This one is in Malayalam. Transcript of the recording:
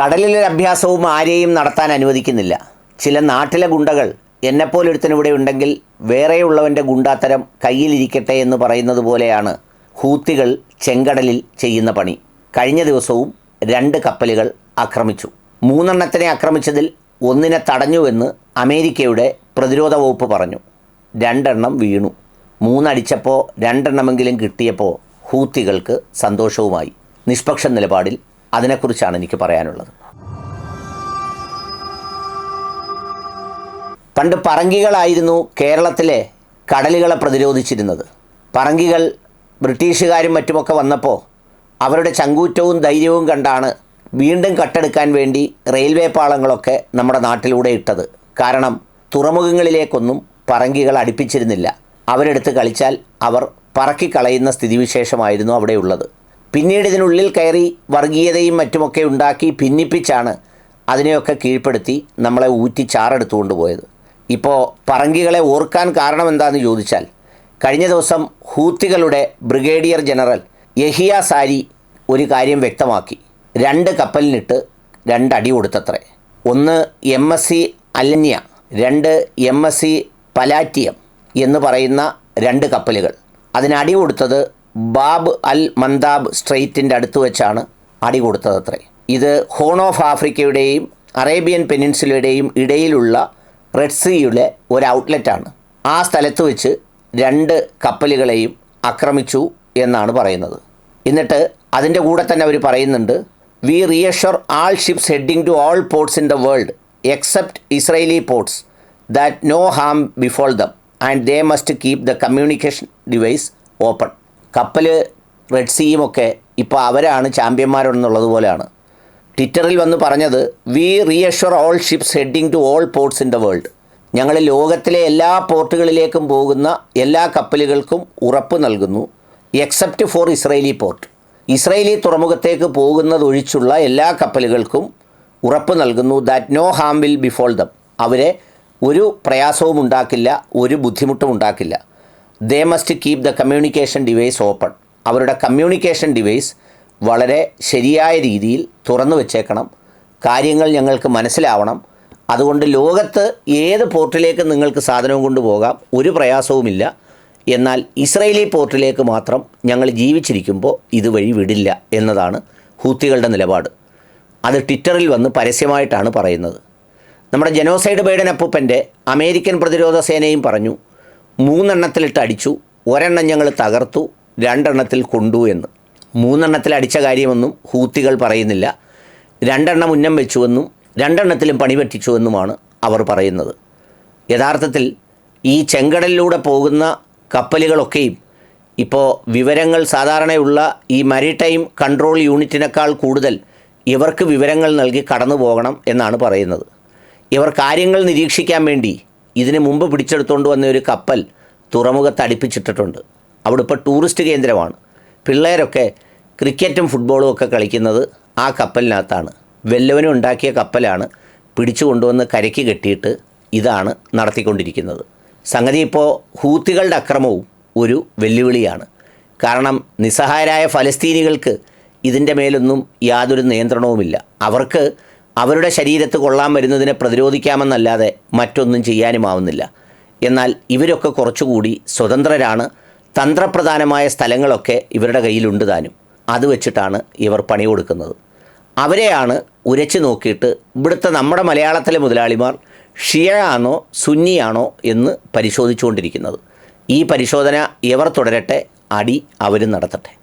കടലിലെ അഭ്യാസവും ആരെയും നടത്താൻ അനുവദിക്കുന്നില്ല. ചില നാട്ടിലെ ഗുണ്ടകൾ എന്നെപ്പോലൊരുത്തൻ ഇവിടെ ഉണ്ടെങ്കിൽ വേറെയുള്ളവന്റെ ഗുണ്ടാത്തരം കയ്യിലിരിക്കട്ടെ എന്ന് പറയുന്നത് പോലെയാണ് ഹൂത്തികൾ ചെങ്കടലിൽ ചെയ്യുന്ന പണി. കഴിഞ്ഞ ദിവസവും രണ്ട് കപ്പലുകൾ ആക്രമിച്ചു. മൂന്നെണ്ണത്തിനെ ആക്രമിച്ചതിൽ ഒന്നിനെ തടഞ്ഞുവെന്ന് അമേരിക്കയുടെ പ്രതിരോധ വകുപ്പ് പറഞ്ഞു. രണ്ടെണ്ണം വീണു. മൂന്നടിച്ചപ്പോൾ രണ്ടെണ്ണമെങ്കിലും കിട്ടിയപ്പോൾ ഹൂത്തികൾക്ക് സന്തോഷവുമായി. നിഷ്പക്ഷ നിലപാടിൽ അതിനെക്കുറിച്ചാണ് എനിക്ക് പറയാനുള്ളത്. പണ്ട് പറങ്കികളായിരുന്നു കേരളത്തിലെ കടലുകളെ പ്രതിരോധിച്ചിരുന്നത്. പറങ്കികൾ ബ്രിട്ടീഷുകാരും മറ്റുമൊക്കെ വന്നപ്പോൾ അവരുടെ ചങ്കൂറ്റവും ധൈര്യവും കണ്ടാണ് വീണ്ടും കട്ടെടുക്കാൻ വേണ്ടി റെയിൽവേ പാളങ്ങളൊക്കെ നമ്മുടെ നാട്ടിലൂടെ ഇട്ടത്. കാരണം തുറമുഖങ്ങളിലേക്കൊന്നും പറങ്കികൾ അടുപ്പിച്ചിരുന്നില്ല. അവരെടുത്ത് കളിച്ചാൽ അവർ പറക്കിക്കളയുന്ന സ്ഥിതിവിശേഷമായിരുന്നു അവിടെയുള്ളത്. പിന്നീട് ഇതിനുള്ളിൽ കയറി വർഗീയതയും മറ്റുമൊക്കെ ഉണ്ടാക്കി ഭിന്നിപ്പിച്ചാണ് അതിനെയൊക്കെ കീഴ്പ്പെടുത്തി നമ്മളെ ഊറ്റി ചാറെടുത്തുകൊണ്ട് പോയത് ഇപ്പോൾ പറങ്കികളെ ഓർക്കാൻ കാരണം എന്താണെന്ന് ചോദിച്ചാൽ കഴിഞ്ഞ ദിവസം ഹൂത്തികളുടെ ബ്രിഗേഡിയർ ജനറൽ യഹിയ സാരി ഒരു കാര്യം വ്യക്തമാക്കി. രണ്ട് കപ്പലിനിട്ട് രണ്ടടി കൊടുത്തത്രേ. ഒന്ന് എം എസ് സി അലന്യ രണ്ട് എം എസ് സി പലാറ്റിയം എന്ന് പറയുന്ന രണ്ട് കപ്പലുകൾ. അതിനടി കൊടുത്തത് ബാബ് അൽ മന്ദാബ് സ്ട്രെയിറ്റിന്റെ അടുത്ത് വെച്ചാണ് അടി കൊടുത്തതത്രേ ഇത് ഹോൺ ഓഫ് ആഫ്രിക്കയുടെയും അറേബ്യൻ പെനിൻസുലയുടെയും ഇടയിലുള്ള റെഡ് സീയുടെ ഒരു ഔട്ട്ലെറ്റാണ്. ആ സ്ഥലത്ത് വെച്ച് രണ്ട് കപ്പലുകളെയും ആക്രമിച്ചു എന്നാണ് പറയുന്നത്. എന്നിട്ട് അതിന്റെ കൂടെ തന്നെ അവർ പറയുന്നുണ്ട് we reassure all ships heading to all ports in the world except Israeli ports that no harm befall them and they must keep the communication device open കപ്പൽ റെഡ് സീയും ഒക്കെ ഇപ്പോൾ അവരാണ് ചാമ്പ്യന്മാരെന്നുള്ളത് പോലെയാണ്. ട്വിറ്ററിൽ വന്ന് പറഞ്ഞത് we reassure all ships heading to all ports in the world ഞങ്ങൾ ലോകത്തിലെ എല്ലാ പോർട്ടുകളിലേക്കും പോകുന്ന എല്ലാ കപ്പലുകൾക്കും ഉറപ്പ് നൽകുന്നു. Except for Israeli port Israeli തുറമുഖത്തേക്ക് പോകുന്നതൊഴിച്ചുള്ള എല്ലാ കപ്പലുകൾക്കും ഉറപ്പ് നൽകുന്നു that no harm will befall them അവരെ ഒരു പ്രയാസവും ഉണ്ടാക്കില്ല ഒരു ബുദ്ധിമുട്ടും ഉണ്ടാക്കില്ല they must keep the communication device open അവരുടെ കമ്മ്യൂണിക്കേഷൻ ഡിവൈസ് വളരെ ശരിയായ രീതിയിൽ തുറന്നു വെച്ചേക്കണം. കാര്യങ്ങൾ ഞങ്ങൾക്ക് മനസ്സിലാവണം. അതുകൊണ്ട് ലോകത്ത് ഏത് പോർട്ടിലേക്ക് നിങ്ങൾക്ക് സാധനവും കൊണ്ടുപോകാം ഒരു പ്രയാസവുമില്ല. എന്നാൽ ഇസ്രയേലി പോർട്ടിലേക്ക് മാത്രം ഞങ്ങൾ ജീവിച്ചിരിക്കുമ്പോൾ ഇതുവഴി വിടില്ല എന്നതാണ് ഹൂത്തികളുടെ നിലപാട്. അത് ട്വിറ്ററിൽ വന്ന് പരസ്യമായിട്ടാണ് പറയുന്നത്. നമ്മുടെ ജനോസൈഡ് ബൈഡൻ അപ്പൂപ്പന്റെ അമേരിക്കൻ പ്രതിരോധ സേനയും പറഞ്ഞു മൂന്നെണ്ണത്തിലിട്ട് അടിച്ചു ഒരെണ്ണം ഞങ്ങൾ തകർത്തു രണ്ടെണ്ണത്തിൽ കൊണ്ടു എന്ന്. മൂന്നെണ്ണത്തിൽ അടിച്ച കാര്യമൊന്നും ഹൂത്തികൾ പറയുന്നില്ല. രണ്ടെണ്ണം ഉന്നം വെച്ചുവെന്നും രണ്ടെണ്ണത്തിലും പണി പറ്റിച്ചുവെന്നുമാണ് അവർ പറയുന്നത്. യഥാർത്ഥത്തിൽ ഈ ചെങ്കടലിലൂടെ പോകുന്ന കപ്പലുകളൊക്കെയും ഇപ്പോൾ വിവരങ്ങൾ സാധാരണയുള്ള ഈ മരിടൈം കൺട്രോൾ യൂണിറ്റിനേക്കാൾ കൂടുതൽ ഇവർക്ക് വിവരങ്ങൾ നൽകി കടന്നു പോകണം എന്നാണ് പറയുന്നത്. ഇവർ കാര്യങ്ങൾ നിരീക്ഷിക്കാൻ വേണ്ടി ഇതിന് മുമ്പ് പിടിച്ചെടുത്തുകൊണ്ട് വന്ന ഒരു കപ്പൽ തുറമുഖത്ത് അടുപ്പിച്ചിട്ടിട്ടുണ്ട്. അവിടെ ഇപ്പോൾ ടൂറിസ്റ്റ് കേന്ദ്രമാണ്. പിള്ളേരൊക്കെ ക്രിക്കറ്റും ഫുട്ബോളും ഒക്കെ കളിക്കുന്നത് ആ കപ്പലിനകത്താണ്. വെല്ലവനും ഉണ്ടാക്കിയ കപ്പലാണ് പിടിച്ചു കൊണ്ടുവന്ന് കരയ്ക്ക് കെട്ടിയിട്ട് ഇതാണ് നടത്തിക്കൊണ്ടിരിക്കുന്നത്. സംഗതി ഇപ്പോൾ ഹൂത്തികളുടെ അക്രമവും ഒരു വെല്ലുവിളിയാണ്. കാരണം നിസ്സഹായരായ ഫലസ്തീനികൾക്ക് ഇതിന്റെ മേലൊന്നും യാതൊരു നിയന്ത്രണവുമില്ല. അവർക്ക് അവരുടെ ശരീരത്ത് കൊള്ളാൻ വരുന്നതിനെ പ്രതിരോധിക്കാമെന്നല്ലാതെ മറ്റൊന്നും ചെയ്യാനുമാവുന്നില്ല എന്നാൽ ഇവരൊക്കെ കുറച്ചുകൂടി സ്വതന്ത്രരാണ്. തന്ത്രപ്രധാനമായ സ്ഥലങ്ങളൊക്കെ ഇവരുടെ കയ്യിലുണ്ട് താനും. അത് വെച്ചിട്ടാണ് ഇവർ പണി കൊടുക്കുന്നത്. അവരെയാണ് ഉരച്ചു നോക്കിയിട്ട് ഇവിടുത്തെ നമ്മുടെ മലയാളത്തിലെ മുതലാളിമാർ ഷിയ ആണോ സുന്നിയാണോ എന്ന് പരിശോധിച്ചുകൊണ്ടിരിക്കുന്നത്. ഈ പരിശോധന ഇവർ തുടരട്ടെ അടി അവരും നടത്തട്ടെ.